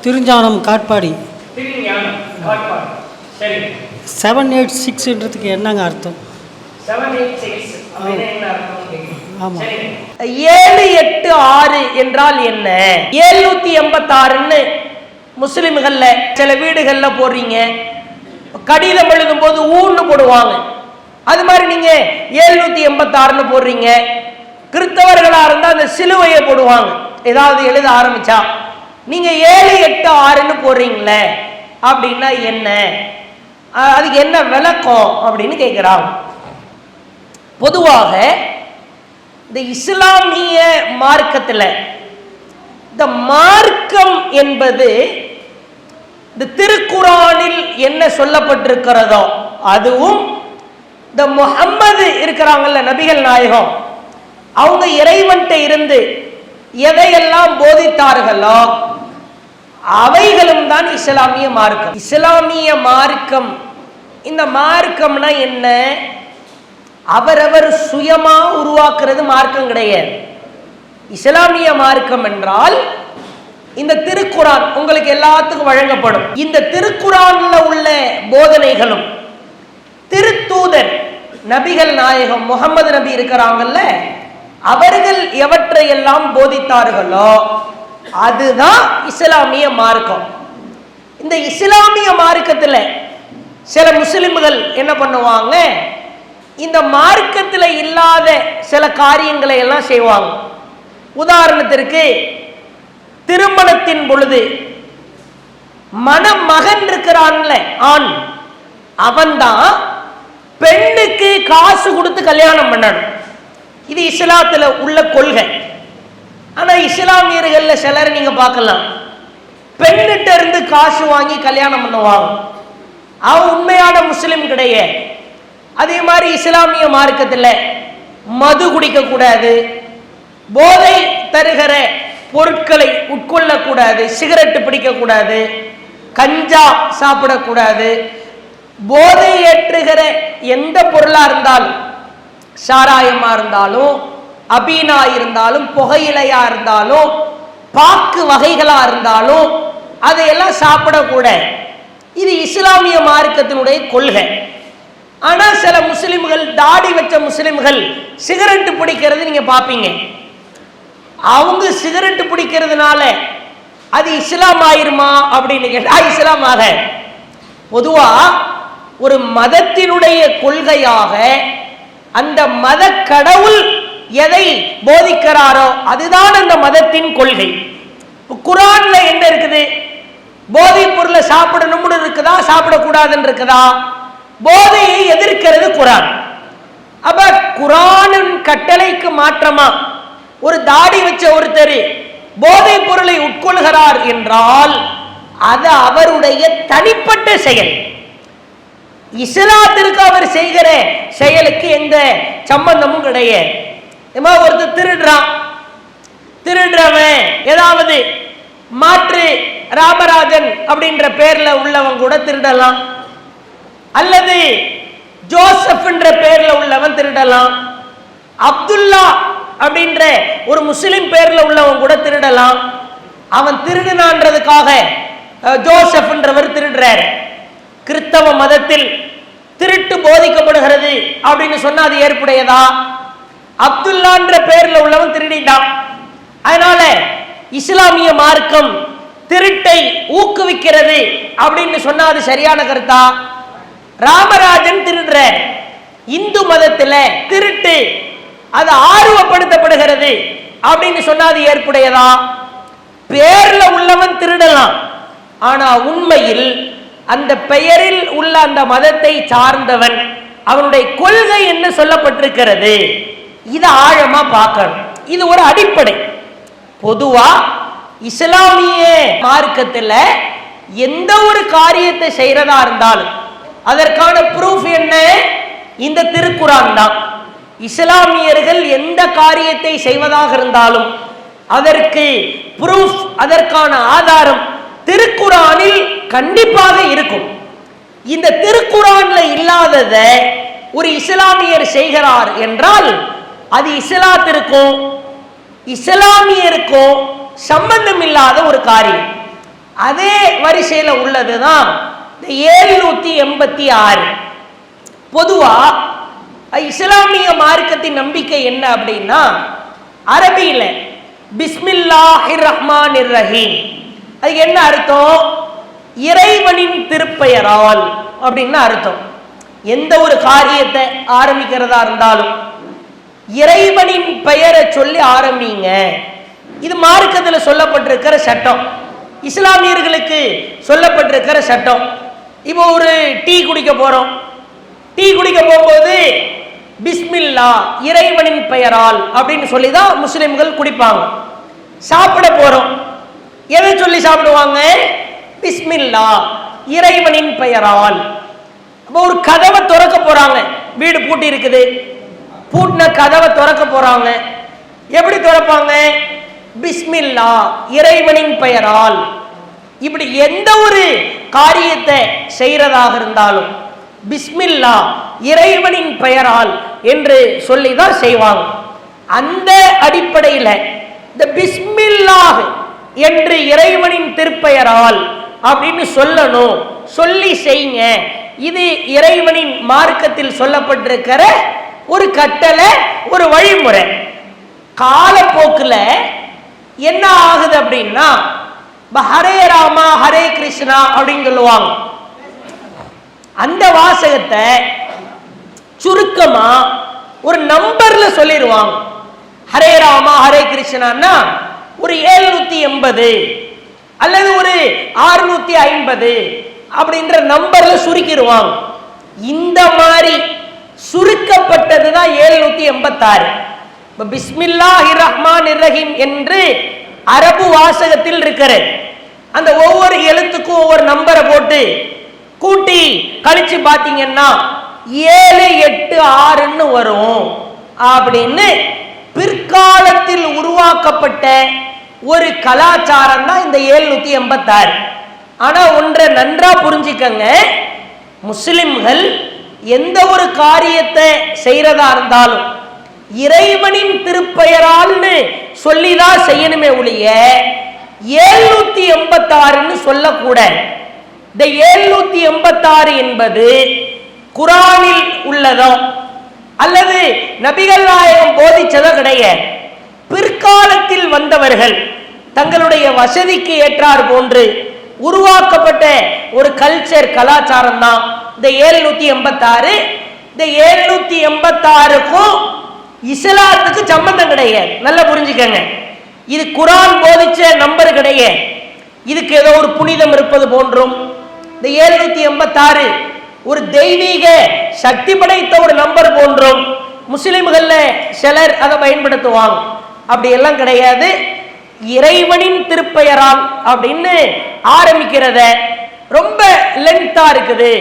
திருஞானம் காட்பாடி. திருஞானம் காட்பாடு. சரி. Seven eight சிக்ஸ்ன்றதுக்கு என்னங்க அர்த்தம். ஏழு எட்டு ஆறு என்றால் என்ன? ஏழ்நூத்தி எண்பத்தாறுன்னு முஸ்லிம்கள்ல சில வீடுகள்ல போடுறீங்க. கடிதம் எழுதும் போது ஊன்னு போடுவாங்க. அது மாதிரி நீங்க ஏழ்நூத்தி எண்பத்தாறுன்னு போடுறீங்க. கிறிஸ்தவர்களா இருந்தா அந்த சிலுவையை போடுவாங்க. ஏதாவது எழுத ஆரம்பிச்சா நீங்க ஏழு எட்டு ஆறுன்னு போடுறீங்களே அப்படின்னா என்ன? அதுக்கு என்ன விளக்கம்? அப்படின்னு கேட்குறாங்க பொதுவாக இந்த இஸ்லாமிய மார்க்கத்தில் இந்த மார்க்கம் என்பது இந்த திருக்குறானில் என்ன சொல்லப்பட்டிருக்கிறதோ அதுவும் இந்த முகம்மது இருக்கிறாங்கல்ல நபிகள் நாயகம் அவங்க இறைவன்கிட்ட இருந்து எதையெல்லாம் போதித்தார்களோ அவைகளும் தான் இஸ்லாமிய மார்க்கம். இஸ்லாமிய மார்க்கம் இந்த மார்க்கம்னா என்ன? அவரவர் சுயமா உருவாக்குறது மார்க்கம் கிடையாது. இஸ்லாமிய மார்க்கம் என்றால் இந்த திருக்குரான் உங்களுக்கு எல்லாத்துக்கும் வழங்கப்படும். இந்த திருக்குரான்ல உள்ள போதனைகளும் திருத்தூதர் நபிகள் நாயகம் முகமது நபி இருக்கிறாங்கல்ல அவர்கள் எவற்றை எல்லாம் போதித்தார்களோ அதுதான் இஸ்லாமிய மார்க்கம். இந்த இஸ்லாமிய மார்க்கத்தில் சில முஸ்லிம்கள் என்ன பண்ணுவாங்க இந்த மார்க்கத்தில் இல்லாத சில காரியங்களை எல்லாம் செய்வாங்க. உதாரணத்திற்கு திருமணத்தின் பொழுது மணமகன் இருக்கிறான்ல ஆண். அவன்தான் பெண்ணுக்கு காசு கொடுத்து கல்யாணம் பண்ணணும். இது இஸ்லாத்தில் உள்ள கொள்கை. ஆனால் இஸ்லாமியர்களில் சிலர் நீங்கள் பார்க்கலாம். பெண்ணிட்ட இருந்து காசு வாங்கி கல்யாணம் பண்ணுவாங்க. அவன் உண்மையான முஸ்லீம் கிடையாது அதே மாதிரி இஸ்லாமிய மார்க்கத்தில் மது குடிக்கக்கூடாது போதை தருகிற பொருட்களை உட்கொள்ளக்கூடாது சிகரெட்டு பிடிக்கக்கூடாது கஞ்சா சாப்பிடக்கூடாது போதை ஏற்றுகிற எந்த பொருளாக இருந்தாலும் சாராயமாக இருந்தாலும் அபீனா இருந்தாலும் புகையிலையா இருந்தாலும் பாக்கு வகைகளாக இருந்தாலும் அதையெல்லாம் சாப்பிடக்கூடாது இது இஸ்லாமிய மார்க்கத்தினுடைய கொள்கை. ஆனா சில முஸ்லிம்கள் தாடி வச்ச முஸ்லிம்கள் சிகரெட்டு பிடிக்கிறது நீங்க பாப்பீங்க. அவங்க சிகரெட்டு பிடிக்கிறதுனால அது இஸ்லாம் ஆயிருமா அப்படின்னு கேட்டா இஸ்லாம் ஆக பொதுவா ஒரு மதத்தினுடைய கொள்கையாக அந்த மத கடவுள் எதை போதிக்கிறாரோ அதுதான் அந்த மதத்தின் கொள்கை. குரான்ல என்ன இருக்குது? போதைப் பொருளை சாப்பிடணும்னு இருக்குதா சாப்பிடக்கூடாதுன்னு இருக்குதா? போதையை எதிர்க்கிறது குரான். அப்ப குரானின் கட்டளைக்கு மாற்றமா? ஒரு தாடி வச்ச ஒருத்தர் போதைப் பொருளை உட்கொள்கிறார் என்றால் அது அவருடைய தனிப்பட்ட செயல். இஸ்லாத்திற்கு அவர் செய்கிற செயலுக்கு எந்த சம்பந்தமும் கிடையாது. ஏமா ஒருத்தர் திருடுறான். திருடுறவன் ஏதாவது மாற்று ராமராஜன் அப்படின்ற பேர்ல உள்ளவன் கூட திருடலாம். அல்லது ஜோசப்ன்ற பேர்ல உள்ளவன் திருடலாம். அப்துல்லா அப்படின்ற ஒரு முஸ்லிம் பேர்ல உள்ளவன் கூட திருடலாம். அவன் திருடுனான்றதுக்காக அஹ், ஜோசப்ன்றவர் திருடுறாரு. கிறிஸ்தவ மதத்தில் திருட்டு போதிக்கப்படுகிறது அப்படின்னு சொன்னா அது ஏற்புடையதா? அப்துல்லான்ற பேர்ல உள்ளவன் திருடிட்டான். அதனால இஸ்லாமிய மார்க்கம் திருட்டை ஊக்குவிக்கிறது அப்படின்னு சொன்னா அது சரியான கருத்தா? ராமராஜன் திருடுற இந்து மதத்துல திருட்டு அது ஆர்வப்படுத்தப்படுகிறது அப்படின்னு சொன்னா அது ஏற்புடையதா? பேர்ல உள்ளவன் திருடலாம். ஆனா உண்மையில் அந்த பெயரில் உள்ள அந்த மதத்தை சார்ந்தவன். அவனுடைய கொள்கை என்ன சொல்லப்பட்டிருக்கிறது. இதை ஆழமா பார்க்கணும். இது ஒரு அடிப்படை. பொதுவா இஸ்லாமிய மார்க்கத்தில் எந்த ஒரு காரியத்தை செய்யறதா இருந்தாலும் அதற்கான ப்ரூஃப் என்ன? இந்த திருக்குறான் தான். இஸ்லாமியர்கள் எந்த காரியத்தை செய்வதாக இருந்தாலும் அதற்கு ப்ரூஃப் அதற்கான ஆதாரம் திருக்குறானில் கண்டிப்பாக இருக்கும். இந்த திருக்குறான்ல இல்லாதத ஒரு இஸ்லாமியர் செய்கிறார் என்றால் அது இஸ்லாத்திற்கும் இஸ்லாமியருக்கும் சம்பந்தம் இல்லாத ஒரு காரியம். அதே வரிசையில் உள்ளதுதான் இந்த ஏழ்நூத்தி எண்பத்தி ஆறு. பொதுவா இஸ்லாமிய மார்க்கத்தின் நம்பிக்கை என்ன அப்படின்னா அரபியில் பிஸ்மில்லாஹிர் ரஹ்மான் ரஹீம். அதுக்கு என்ன அர்த்தம்? இறைவனின் திருப்பெயரால் அப்படின்னு அர்த்தம். எந்த ஒரு காரியத்தை ஆரம்பிக்கிறதா இருந்தாலும் இறைவனின் பெயரை சொல்லி ஆரம்பிங்க. இது மார்க்கத்தில் சொல்லப்பட்டிருக்கிற சட்டம். இஸ்லாமியர்களுக்கு சொல்லப்பட்டிருக்கிற சட்டம். இப்போ ஒரு டீ குடிக்க போறோம். டீ குடிக்க போகும்போது பிஸ்மில்லா இறைவனின் பெயரால் அப்படின்னு சொல்லி தான் முஸ்லிம்கள் குடிப்பாங்க. சாப்பிட போறோம். எதை சொல்லி சாப்பிடுவாங்க? பிஸ்மில்லா இறைவனின் பெயரால். அப்போ ஒரு கதவை திறக்க போறாங்க. வீடு பூட்டி இருக்குது. பூட்டின கதவை திறக்க போறாங்க. எப்படி திறப்பாங்க? பிஸ்மில்லா இறைவனின் பெயரால். இப்படி எந்த ஒரு காரியத்தை செய்யறதாக இருந்தாலும் பிஸ்மில்லா இறைவனின் பெயரால் என்று சொல்லி தான் செய்வாங்க. அந்த அடிப்படையில் இந்த பிஸ்மில்லாஹ் என்று இறைவனின் திருப்பெயரால் அப்படின்னு சொல்லணும். சொல்லி செய்யுங்க இது இறைவனின் மார்க்கத்தில் சொல்லப்பட்டிருக்கிற ஒரு கட்டளை ஒரு வழிமுறை. காலப்போக்கில் என்ன ஆகுது அப்படின்னா இப்போ ஹரே ராமா ஹரே கிருஷ்ணா அப்படின்னு சொல்லுவாங்க. அந்த வாசகத்தை சுருக்கமா ஒரு நம்பர்ல சொல்லிடுவாங்க ஹரே ராமா ஹரே கிருஷ்ணான்னா ஒரு ஏழ்நூத்தி எண்பது. அல்லது ஒரு ஆறுநூத்தி ஐம்பது அப்படின்ற நம்பர்ல சுருக்கிடுவாங்க இந்த மாதிரி சுருக்கப்பட்டது தான் ஏழ்நூத்தி எண்பத்தாறு. இப்ப ரஹ்மான் ரஹீம் என்று அரபு வாசகத்தில் இருக்கிறது. அந்த ஒவ்வொரு எழுத்துக்கும் ஒவ்வொரு நம்பரை போட்டு கூட்டி கழிச்சு பார்த்தீங்கன்னா ஏழு எட்டு ஆறுன்னு வரும். அப்படின்னு பிற்காலத்தில் உருவாக்கப்பட்ட ஒரு கலாச்சாரம் தான் இந்த ஏழ்நூற்றி எண்பத்தாறு. ஆனா ஒன்றை நன்றா புரிஞ்சுக்கங்க. முஸ்லிம்கள் எந்த ஒரு காரியத்தை செய்யறதா இருந்தாலும் இறைவனின் திருப்பெயரால்னு சொல்லிதான் செய்யணுமே ஒழிய ஏழ்நூத்தி எண்பத்தாறுன்னு சொல்லக்கூடாது. இந்த ஏழ்நூத்தி எண்பத்தாறு என்பது குரானில் உள்ளதோ அல்லது நபிகள் நாயகம் போதிச்சதோ கிடையாது. பிற்காலத்தில் வந்தவர்கள் தங்களுடைய வசதிக்கு ஏற்றார் போன்று உருவாக்கப்பட்ட ஒரு கல்ச்சர் கலாச்சாரம் தான் இந்த ஏழ்நூத்தி எண்பத்தாறு இந்த ஏழ்நூத்தி எண்பத்தாறுக்கும் இஸ்லாத்துக்கு சம்பந்தம் கிடையாது. நல்லா புரிஞ்சுக்கங்க. இது குரான் போதிச்ச நம்பர் கிடையாது. இதுக்கு ஏதோ ஒரு புனிதம் இருப்பது போன்றும். இந்த ஏழ்நூத்தி எண்பத்தாறு ஒரு தெய்வீக சக்தி படைத்த ஒரு நம்பர் போன்றும். முஸ்லிம்கள்ல சிலர் அதை பயன்படுத்துவாங்க. அப்படி எல்லாம் கிடையாது. இறைவனின் திருப்பெயரால் அப்படின்னு ஆரம்பிக்கிறத ரொம்ப லென்த்தா இருக்குது.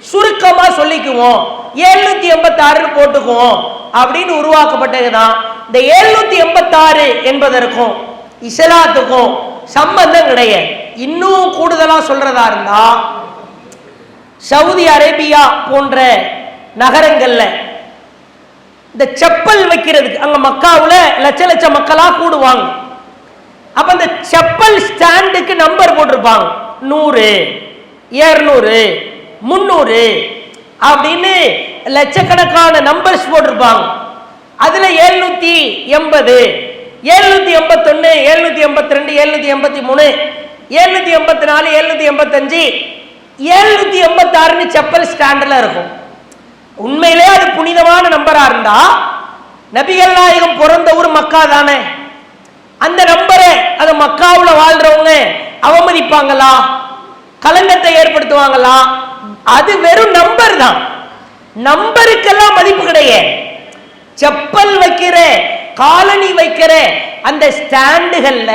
சுருக்கமா சொல்லிக்குவோம். எழுநூத்தி எண்பத்தாறுன்னு போட்டுக்குவோம். அப்படின்னு உருவாக்கப்பட்டதுதான். இந்த எழுநூத்தி எண்பத்தாறு என்பதற்கும் இஸ்லாத்துக்கும் சம்பந்தம் கிடையாது. இன்னும் கூடுதலா சொல்றதா இருந்தா சவுதி அரேபியா போன்ற நகரங்கள்ல இந்த செப்பல் வைக்கிறதுக்கு அங்க மக்காவில் லட்ச லட்ச மக்களா கூடுவாங்க. அப்ப இந்த செப்பல் ஸ்டாண்டுக்கு நம்பர் போட்டிருப்பாங்க. நூறு இருநூறு முந்நூறு அப்படின்னு லட்சக்கணக்கான நம்பர்ஸ் போட்டிருப்பாங்க. அதுல எழுநூத்தி எண்பது எழுநூத்தி எண்பத்தொன்னு எழுநூத்தி எண்பத்தி ரெண்டு எழுநூத்தி எண்பத்தி மூணு எழுநூத்தி எண்பத்தி நாலு எழுநூத்தி எண்பத்தஞ்சு எழுநூத்தி எண்பத்தாறுன்னு செப்பல் ஸ்டாண்டில் இருக்கும். உண்மையிலே அது புனிதமான நம்பரா இருந்தா நபிகள் நாயகம் பிறந்த ஊர் மக்கா தானே? அந்த நம்பரை அதை மக்காவில் வாழ்றவங்க அவமதிப்பாங்களா? கலங்கத்தை ஏற்படுத்துவாங்களா? அது வெறும் நம்பர் தான். நம்பருக்கெல்லாம் மதிப்பு கிடையாது செப்பல் வைக்கிற காலனி வைக்கிற அந்த ஸ்டாண்டுகள்ல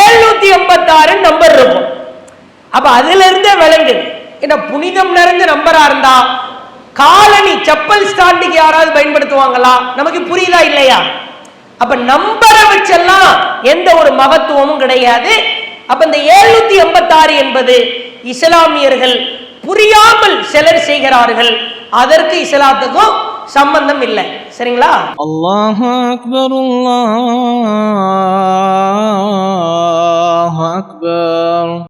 எழுநூத்தி எண்பத்தாறு நம்பர் இருக்கும். அப்ப அதுல இருந்தே விளங்குது என்ன புனிதம் நிறைந்த நம்பரா இருந்தா காலனி செப்பல் ஸ்டாண்டுக்கு யாராவது பயன்படுத்துவாங்களா? நமக்கு புரியுதா இல்லையா? அப்ப நம்பரை வச்செல்லாம் எந்த ஒரு மகத்துவமும் கிடையாது. அப்ப இந்த ஏழுநூத்தி எண்பத்தி ஆறு என்பது இஸ்லாமியர்கள் புரியாமல் சிலர் செய்கிறார்கள். அதற்கு இஸ்லாத்துக்கும் சம்பந்தம் இல்லை. சரிங்களா? அல்லாஹ் அக்பர் அல்லாஹ் அக்பர்.